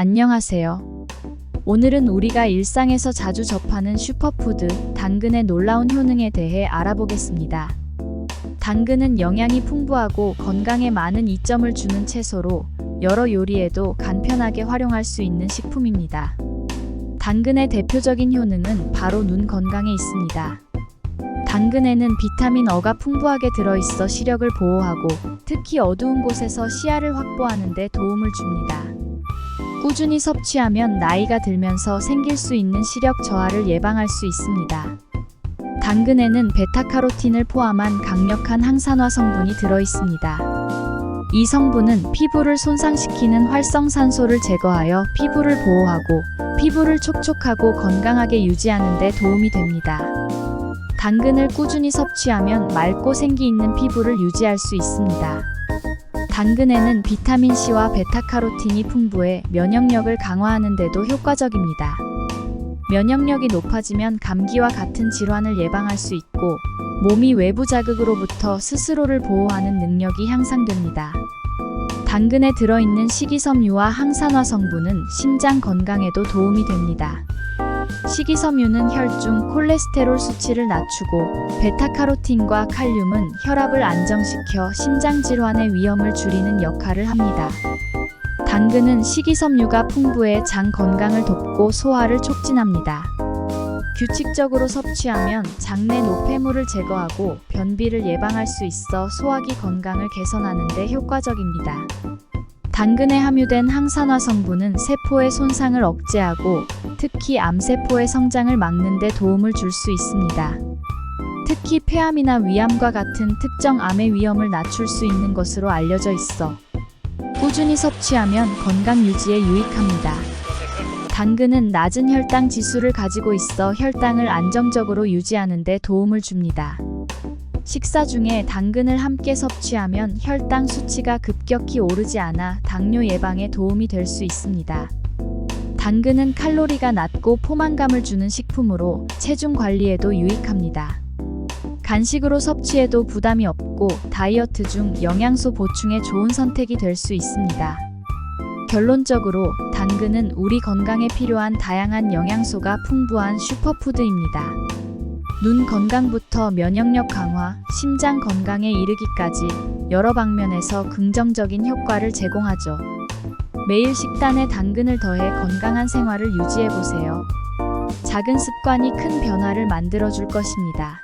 안녕하세요. 오늘은 우리가 일상에서 자주 접하는 슈퍼푸드, 당근의 놀라운 효능에 대해 알아보겠습니다. 당근은 영양이 풍부하고 건강에 많은 이점을 주는 채소로 여러 요리에도 간편하게 활용할 수 있는 식품입니다. 당근의 대표적인 효능은 바로 눈 건강에 있습니다. 당근에는 비타민 어가 풍부하게 들어있어 시력을 보호하고 특히 어두운 곳에서 시야를 확보하는 데 도움을 줍니다. 꾸준히 섭취하면 나이가 들면서 생길 수 있는 시력 저하를 예방할 수 있습니다. 당근에는 베타카로틴을 포함한 강력한 항산화 성분이 들어 있습니다. 이 성분은 피부를 손상시키는 활성산소를 제거하여 피부를 보호하고 피부를 촉촉하고 건강하게 유지하는 데 도움이 됩니다. 당근을 꾸준히 섭취하면 맑고 생기 있는 피부를 유지할 수 있습니다. 당근에는 비타민C와 베타카로틴이 풍부해 면역력을 강화하는 데도 효과적입니다. 면역력이 높아지면 감기와 같은 질환을 예방할 수 있고 몸이 외부 자극으로부터 스스로를 보호하는 능력이 향상됩니다. 당근에 들어있는 식이섬유와 항산화 성분은 심장 건강에도 도움이 됩니다. 식이섬유는 혈중 콜레스테롤 수치를 낮추고 베타카로틴과 칼륨은 혈압을 안정시켜 심장 질환의 위험을 줄이는 역할을 합니다. 당근은 식이섬유가 풍부해 장 건강을 돕고 소화를 촉진합니다. 규칙적으로 섭취하면 장내 노폐물을 제거하고 변비를 예방할 수 있어 소화기 건강을 개선하는 데 효과적입니다. 당근에 함유된 항산화 성분은 세포의 손상을 억제하고 특히 암세포의 성장을 막는 데 도움을 줄 수 있습니다. 특히 폐암이나 위암과 같은 특정 암의 위험을 낮출 수 있는 것으로 알려져 있어 꾸준히 섭취하면 건강 유지에 유익합니다. 당근은 낮은 혈당 지수를 가지고 있어 혈당을 안정적으로 유지하는 데 도움을 줍니다. 식사 중에 당근을 함께 섭취하면 혈당 수치가 급격히 오르지 않아 당뇨 예방에 도움이 될 수 있습니다. 당근은 칼로리가 낮고 포만감을 주는 식품으로 체중 관리에도 유익합니다. 간식으로 섭취해도 부담이 없고 다이어트 중 영양소 보충에 좋은 선택이 될 수 있습니다. 결론적으로 당근은 우리 건강에 필요한 다양한 영양소가 풍부한 슈퍼푸드입니다. 눈 건강부터 면역력 강화, 심장 건강에 이르기까지 여러 방면에서 긍정적인 효과를 제공하죠. 매일 식단에 당근을 더해 건강한 생활을 유지해 보세요. 작은 습관이 큰 변화를 만들어 줄 것입니다.